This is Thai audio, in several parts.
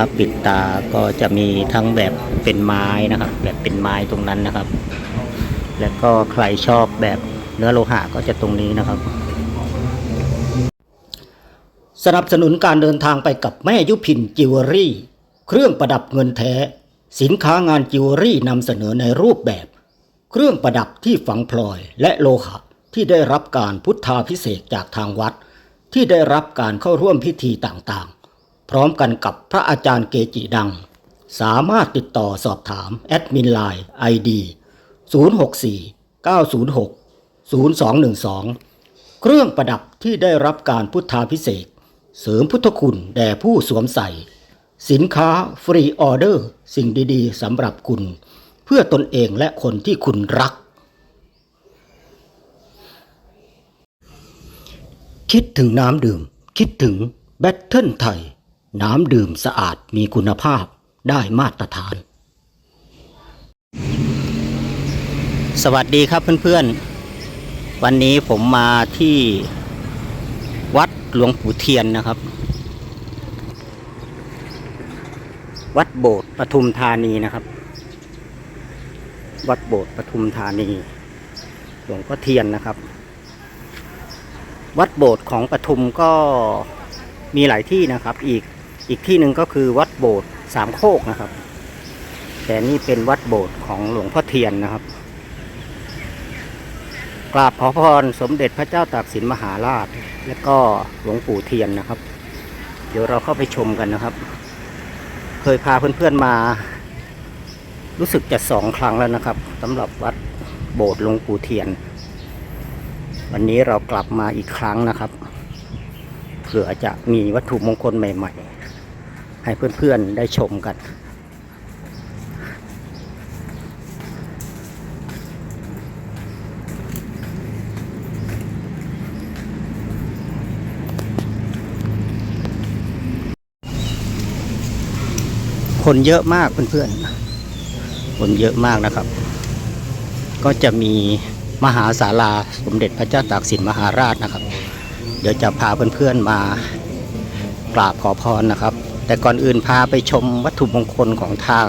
พระปิดตาก็จะมีทั้งแบบเป็นไม้นะครับ แบบเป็นไม้ตรงนั้นนะครับ แล้วก็ใครชอบแบบเนื้อโลหะก็จะตรงนี้นะครับ สนับสนุนการเดินทางไปกับแม่ยุพินจิวเวลรี่ เครื่องประดับเงินแท้ สินค้างานจิวเวลรี่นำเสนอในรูปแบบ เครื่องประดับที่ฝังพลอยและโลหะที่ได้รับการพุทธาพิเศษจากทางวัด ที่ได้รับการเข้าร่วมพิธีต่างๆ พร้อมกันกับพระอาจารย์เกจิดัง สามารถติดต่อสอบถาม แอดมินไลน์ ID 064 906 0212 เครื่องประดับที่ได้รับการพุทธาพิเศษ เสริมพุทธคุณแด่ผู้สวมใส่ สินค้าฟรีออเดอร์ สิ่งดีๆสำหรับคุณ เพื่อตนเองและคนที่คุณรัก คิดถึงน้ำดื่ม คิดถึงแบตเทิลไทย น้ำดื่มสะอาดมีคุณภาพได้มาตรฐาน สวัสดีครับเพื่อนๆ วันนี้ผมมาที่วัดหลวงปู่เทียนนะครับ วัดโบสถ์ปทุมธานีนะครับ วัดโบสถ์ปทุมธานี หลวงพ่อเทียนนะครับ วัดโบสถ์ของปทุมก็มีหลายที่นะครับอีก อีกที่หนึ่งก็คือวัดโบสถ์สามโคกนะครับ แต่นี่เป็นวัดโบสถ์ของหลวงพ่อเทียนนะครับ กราบขอพรสมเด็จพระเจ้าตากสินมหาราช และก็หลวงปู่เทียนนะครับ เดี๋ยวเราเข้าไปชมกันนะครับ เคยพาเพื่อนๆมา รู้สึกจะสองครั้งแล้วนะครับสำหรับวัดโบสถ์หลวงปู่เทียน วันนี้เรากลับมาอีกครั้งนะครับเผื่อจะมีวัตถุมงคลใหม่ ๆ ให้เพื่อนๆได้ชมกัน คนเยอะมากเพื่อนๆ คนเยอะมากนะครับ ก็จะมีมหาศาลาสมเด็จพระเจ้าตากสินมหาราชนะครับ เดี๋ยวจะพาเพื่อนๆมากราบขอพรนะครับ แต่ก่อนอื่นพาไปชมวัตถุมงคลของทาง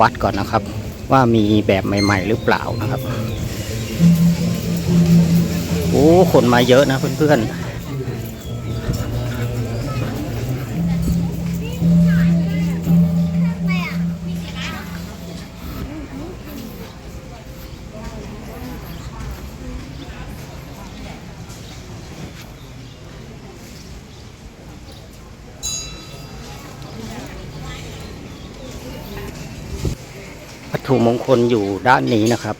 วัดก่อนนะครับ ว่ามีแบบใหม่ ๆ หรือเปล่านะครับ โอ้ คนมาเยอะนะเพื่อนๆ ถุมงคลอยู่ด้านนี้นะครับ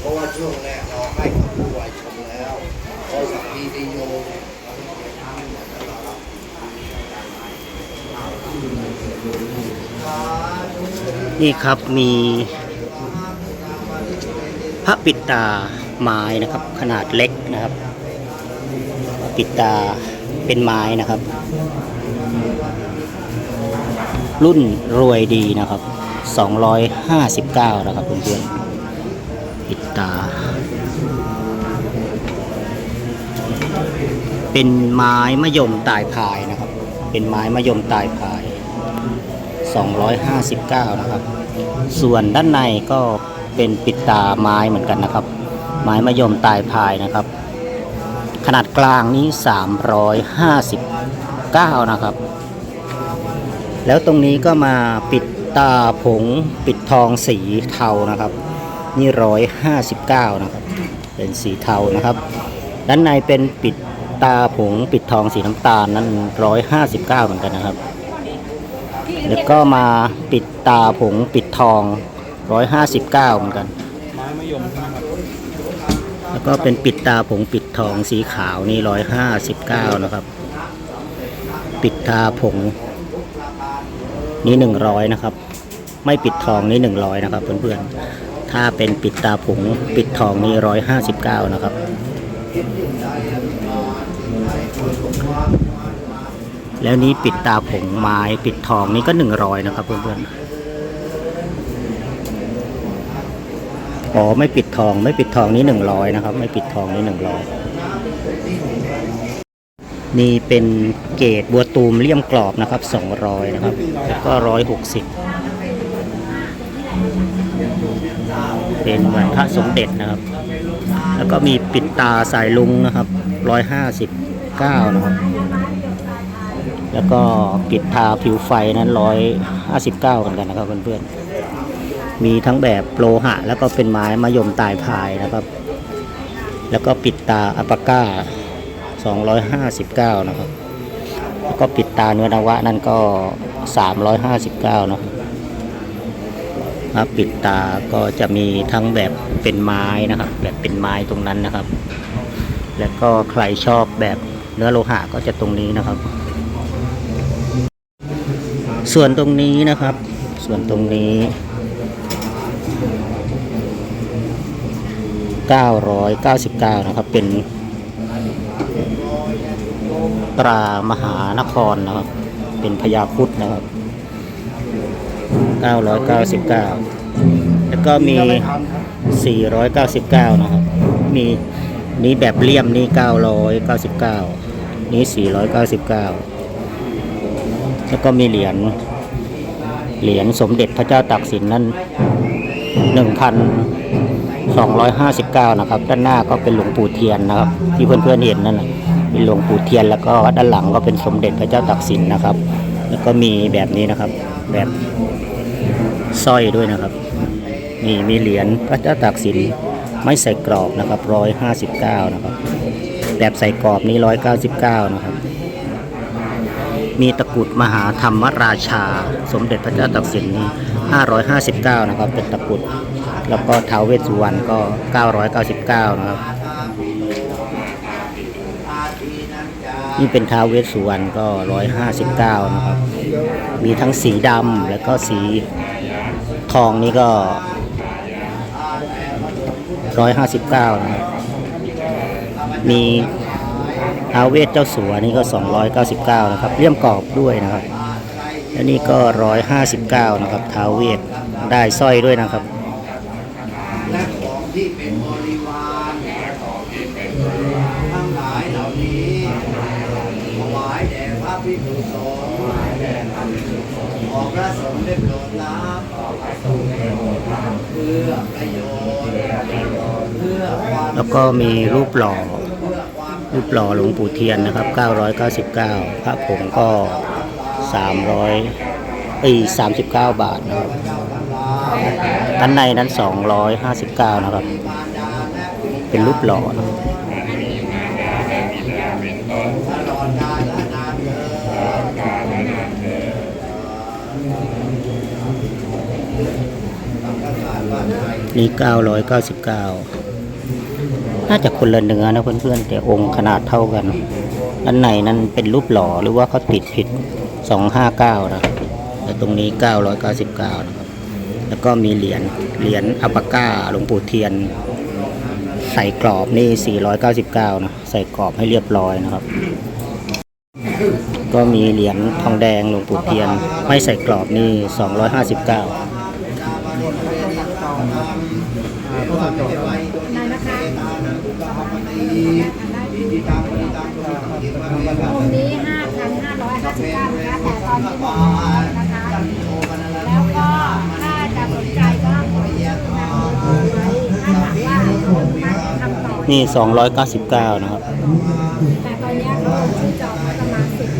เพราะว่าช่วงแรกเราให้กับผู้วายชมแล้วพอสักทีติโยนี่ครับมี พระปิดตาไม้นะครับ ขนาดเล็กนะครับ ปิดตาเป็นไม้นะครับ รุ่นรวยดีนะครับ 259 นะครับเพื่อนๆปิดตา เป็นไม้มะยมตายพายนะครับ เป็นไม้มะยมตายพาย 259 นะครับ ส่วนด้านในก็ เป็นปิดตาไม้เหมือนกันนะครับ ไม้มะยมตายพายนะครับ ขนาดกลางนี้ 359 นะครับ แล้วตรงนี้ก็มาปิดตาผงปิดทองสีเทานะครับ นี่ 159 นะครับ เป็นสีเทานะครับ ด้านในเป็นปิดตาผงปิดทองสีน้ำตาลนั้น159 เหมือนกันนะครับ แล้วก็มาปิดตาผงปิดทอง 159เหมือนกัน ไม้มะยมใช่ไหมครับแล้วก็เป็นปิดตาผงปิดทองสีขาวนี่159นะครับ ปิดตาผงนี่100นะครับ ไม่ปิดทองนี่100นะครับ เพื่อนๆ ถ้าเป็นปิดตาผงปิดทองนี่159นะครับ แล้วนี้ปิดตาผงไม้ปิดทองนี่ก็หนึ่งร้อยนะครับ เพื่อนๆ อ๋อไม่ปิดทองไม่ปิดทองนี่หนึ่งร้อยนะครับ ไม่ปิดทองนี่หนึ่งร้อยนี่เป็นเกรดบัวตูมเลี่ยมกรอบนะครับสองร้อยนะครับแล้วก็ร้อยหกสิบเป็นวันพระสมเด็จนะครับ แล้วก็มีปิดตาสายลุงนะครับร้อยห้าสิบเก้านะครับแล้วก็ปิดทาผิวไฟนั้นร้อยห้าสิบเก้าเหมือนกันนะครับเพื่อนๆ มีทั้งแบบโลหะ แล้วก็เป็นไม้มะยมตายพายนะครับ แล้วก็ปิดตาอัปปาก้าสองร้อยห้าสิบเก้านะครับ แล้วก็ปิดตาเนื้อนวะนั่นก็สามร้อยห้าสิบเก้านะครับปิดตาก็จะมีทั้งแบบเป็นไม้นะครับ แบบเป็นไม้ตรงนั้นนะครับ แล้วก็ใครชอบแบบเนื้อโลหะก็จะตรงนี้นะครับ ส่วนตรงนี้นะครับ ส่วนตรงนี้ 999 นะครับ เป็นตรามหานครนะครับ เป็นพญาครุดนะครับ 999 แล้วก็มี 499 นะครับ มีนี้แบบเลี่ยมนี่ 999 นี้ 499 แล้วก็มีเหรียญเหรียญสมเด็จพระเจ้าตากสินนั้น 259 นะครับ ด้านหน้าก็เป็นหลวงปู่เทียนนะครับ ที่เพื่อนๆเห็นนั่นแหละเป็นหลวงปู่เทียนแล้วก็ด้านหลังก็เป็นสมเด็จพระเจ้าตากสินนะครับ แล้วก็มีแบบนี้นะครับ แบบสร้อยด้วยนะครับนี่มีเหรียญพระเจ้าตากสินไม่ใส่กรอบนะครับ159นะครับ แบบใส่กรอบนี้199นะครับ มีตะกุดมหาธรรมราชา สมเด็จพระเจ้าตากสินนี่ 559 นะครับ เป็นตะกุด แล้วก็ท้าวเวสสุวรรณก็ 999 นะครับ นี่เป็นท้าวเวสสุวรรณก็ 159 นะครับ มีทั้งสีดำแล้วก็สีทองนี่ก็ 159 นะครับ มีท้าวเวสเจ้าสัวนี่ก็ 299 นะครับเลี่ยมกรอบด้วยนะครับ แล้วนี่ก็159นะครับท้าวเวสได้สร้อยด้วยนะครับและของที่เป็นบริวารทั้งหลายเหล่านี้ถวายแด่พระภิกษุสงฆ์ขอพระสงฆ์ได้โปรดรับเพื่อประโยชน์เพื่อความแล้วก็มีรูปหล่อรูปหล่อหลวงปู่เทียนนะครับ 999 พระผงก็ 300เอ้ย39 บาทนะครับด้านในนั้น 259 นะครับ เป็นรูปหล่อนะครับตลอดกาลและนานเถิดนี่999 น่าจะคนละเนื้อนะเพื่อนๆ แต่องค์ขนาดเท่ากันด้านในนั้นเป็นรูปหล่อหรือว่าเขาติดผิด 259นะครับแต่ตรงนี้999นะครับ แล้วก็มีเหรียญ เหรียญอัปปาก้าหลวงปู่เทียน ใส่กรอบนี่499นะ ใส่กรอบให้เรียบร้อยนะครับ ก็มีเหรียญทองแดงหลวงปู่เทียน ไม่ใส่กรอบนี่259องค์นี้ 5,559นะคะแต่ตอนนี้หมดแล้วนะคะแล้วก็ถ้าจะสนใจก็นำเบอร์ไว้ถ้าหากว่าท่านทำต่อนี่ 299 นะครับ แต่ตอนนี้เขาที่จองไว้ประมาณสิบ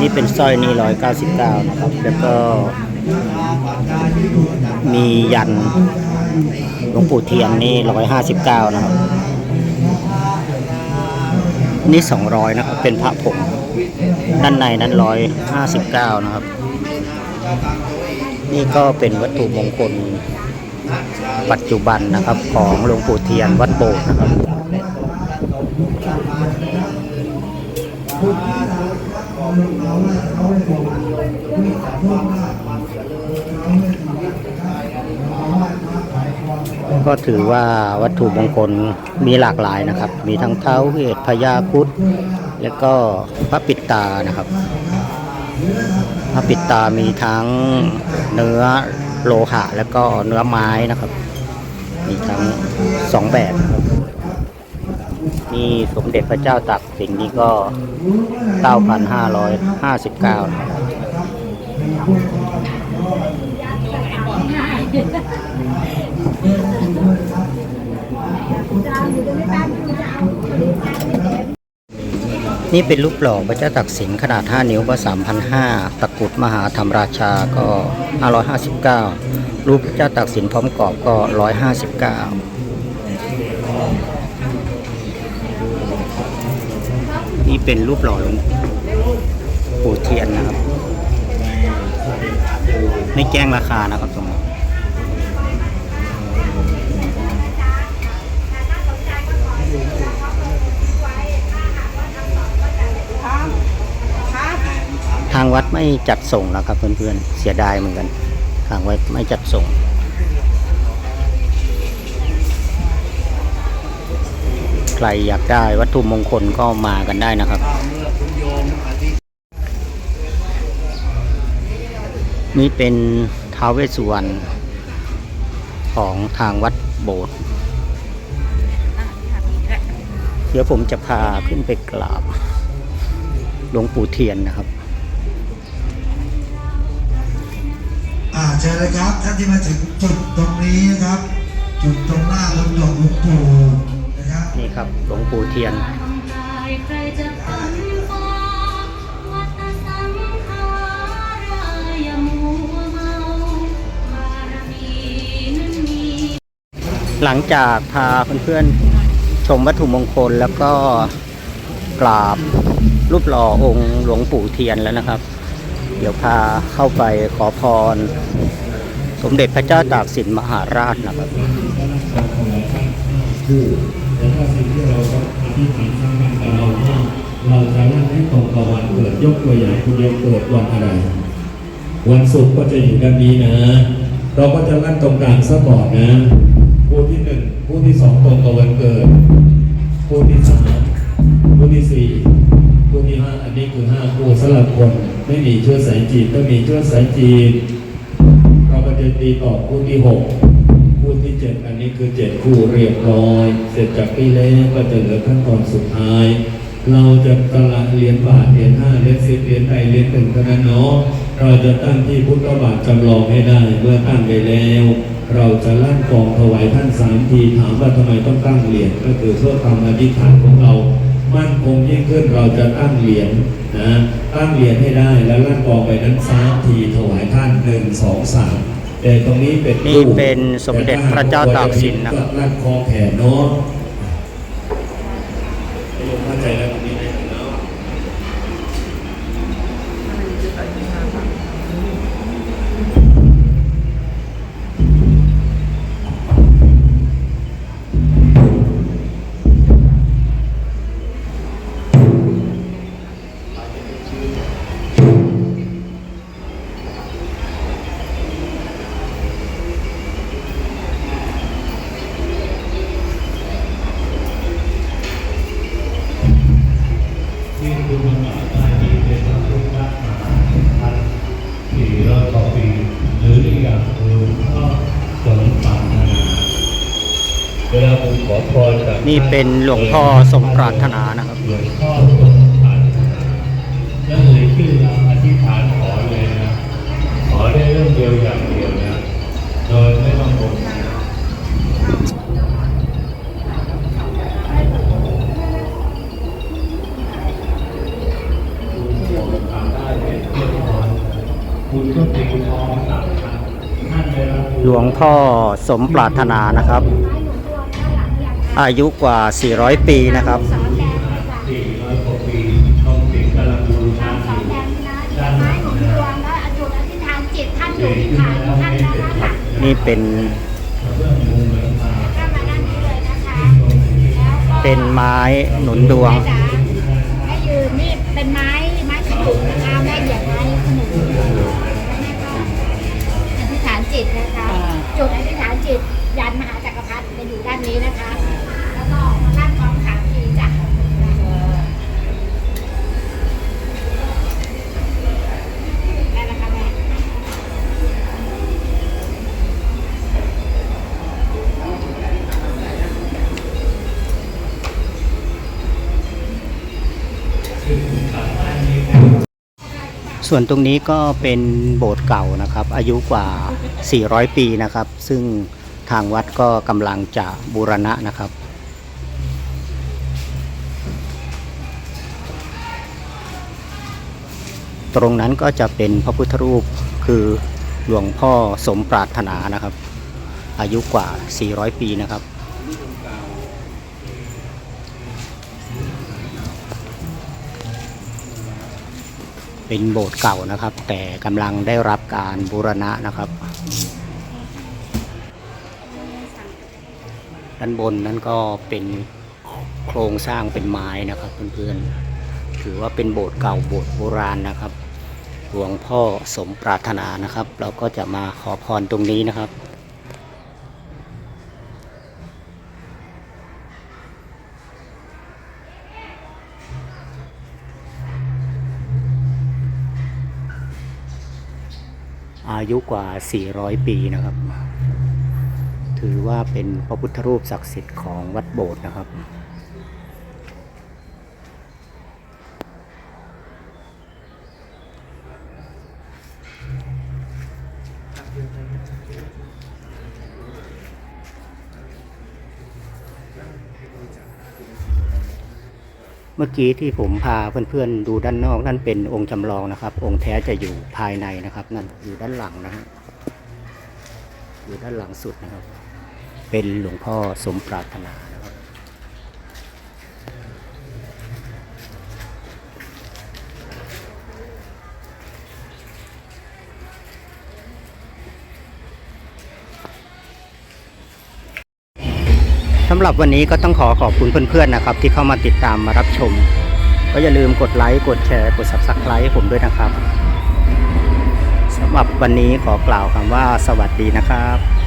นี่เป็นสร้อยนี่ 199 นะครับ แล้วก็มียันหลวงปู่เทียนนี่ 159 นะครับ นี่200นะครับ เป็นพระผงด้านในนั้น159นะครับ นี่ก็เป็นวัตถุมงคลปัจจุบันนะครับ ของหลวงปู่เทียนวัดโบสถ์นะครับ ก็ถือว่าวัตถุมงคลมีหลากหลายนะครับ มีทั้งเท้าเวทพญาคุดแล้วก็พระปิดตานะครับ พระปิดตามีทั้งเนื้อโลหะแล้วก็เนื้อไม้นะครับ มีทั้งสองแบบนะครับนี่สมเด็จพระเจ้าตากสินนี่ก็ 9,559นะครับ นี่เป็นรูปหล่อพระเจ้าตักสินขนาด 5 นิ้วก็3,500ตะกุดมหาธรรมราชาก็ 559 รูปพระเจ้าตักสินพร้อมกรอบก็ 159 นี่เป็นรูปหล่อหลวงปู่เทียนนะครับ ไม่แจ้งราคานะครับตรงนี้ ทางวัดไม่จัดส่งแล้วครับเพื่อนๆเสียดายเหมือนกัน ทางวัดไม่จัดส่ง ใครอยากได้วัตถุมงคลก็มากันได้นะครับ นี่เป็นท้าวเวสสุวรรณของทางวัดโบสถ์เดี๋ยวผมจะพาขึ้นไปกราบหลวงปู่เทียนนะครับ อ่าเชิญเลยครับท่านที่มาถึงจุดตรงนี้นะครับ จุดตรงหน้าบนดอกหลวงปู่นะครับนี่ครับหลวงปู่เทียน หลังจากพาเพื่อนๆชมวัตถุมงคลแล้วก็กราบรูปหล่อองค์หลวงปู่เทียนแล้วนะครับ เดี๋ยวพาเข้าไปขอพร สมเด็จพระเจ้าตากสินมหาราชนะครับแล้วก็สิ่งที่เราต้อธิษฐานสร้างบ้านกับเราว่าเราจะนั่งให้ตรงกับวันเกิดยกตัวอย่างคุณโยมเกิดวันอะไร วันศุกร์ก็จะอยู่ด้านนี้นะ เราก็จะลั่นตรงกลางซะก่อนนะคู่ที่หนึ่งคู่ที่สองตรงกับวันเกิดคู่ที่สามคู่ที่สี่คู่ที่ห้า คือห้าคู่สำหรับคนไม่มีเชื้อสายจีนก็มีเชื้อสายจีนเราก็จะตีต่อคู่ที่หกคู่ที่เจ็ดอันนี้คือเจ็ดคู่เรียบร้อย เสร็จจากปีแรกก็จะเหลือขั้นตอนสุดท้าย เราจะกละเหรียญบาทเหรียญห้าเหรียญสิบเหรียญใดเหรียญหนึ่งเท่านั้นเนาะเราจะตั้งที่พุทธบาทจำลองให้ได้เมื่อตั้งไปแล้ว เราจะลั่นกองถวายท่านสามทีถามว่าทำไมต้องตั้งเหรียญก็คือเพื่อความอธิษฐานของเรา มั่นคงยิ่งขึ้นเราจะตั้งเหรียญนะตั้งเหรียญให้ได้แล้วลั่นกองไปนั้นสามทีถวายท่านหนึ่งสองสามแต่ตรงนี้เป็นนี่ตู้เป็นสมเด็จพระเจ้าตากสินนะครับก็ลั่นคอแขนเนาะ นี่เป็นหลวงพ่อสมปรารถนานะครับหลวงพ่อสมปรารถนาแล้วเลยชื่อเราอธิษฐานขอเลยนะขอได้เรื่องเดียวอย่างเดียวนะโดยไม่ต้องบนนะคุณก็ตีทองสามพันท่านเวลาหลวงพ่อสมปรารถนานะครับ อายุกว่า 400 ปีนะครับสี่ร้อยกว่าปีต้องติดกำลังบูชาอยู่ด้านจิตท่านอยู่ที่ฐานท่านนะคะนี่เป็นเรื่องมุมเมืองมาก็มาด้านนี้เลยนะคะแล้วก็เป็นไม้หนุนดวงแม่ยืนนี่เป็นไม้ไม้ขนุนนะคะแม่เหยียบไม้ขนุนอธิษฐานจิตนะคะจุดอธิษฐานจิตยันมหาจักรพรรดิจะอยู่ด้านนี้นะคะ ส่วนตรงนี้ก็เป็นโบสถ์เก่านะครับ อายุกว่า 400 ปีนะครับ ซึ่งทางวัดก็กำลังจะบูรณะนะครับตรงนั้นก็จะเป็นพระพุทธรูปคือหลวงพ่อสมปรารถนานะครับ อายุกว่า 400 ปีนะครับ เป็นโบสถ์เก่านะครับ แต่กำลังได้รับการบูรณะนะครับ ด้านบนนั้นก็เป็นโครงสร้างเป็นไม้นะครับเพื่อนๆถือว่าเป็นโบสถ์เก่าโบสถ์โบราณนะครับหลวงพ่อสมปรารถนานะครับ เราก็จะมาขอพรตรงนี้นะครับ อายุกว่า 400 ปีนะครับ ถือว่าเป็นพระพุทธรูปศักดิ์สิทธิ์ของวัดโบสถ์นะครับ เมื่อกี้ที่ผมพาเพื่อนๆดูด้านนอกนั่นเป็นองค์จำลองนะครับ องค์แท้จะอยู่ภายในนะครับ นั่นอยู่ด้านหลังนะฮะอยู่ด้านหลังสุดนะครับ เป็นหลวงพ่อสมปรารถนานะครับ สำหรับวันนี้ก็ต้องขอขอบคุณเพื่อนๆนะครับ ที่เข้ามาติดตามมารับชม ก็อย่าลืมกดไลค์กดแชร์กด subscribe ให้ผมด้วยนะครับสำหรับวันนี้ขอกล่าวคำว่าสวัสดีนะครับ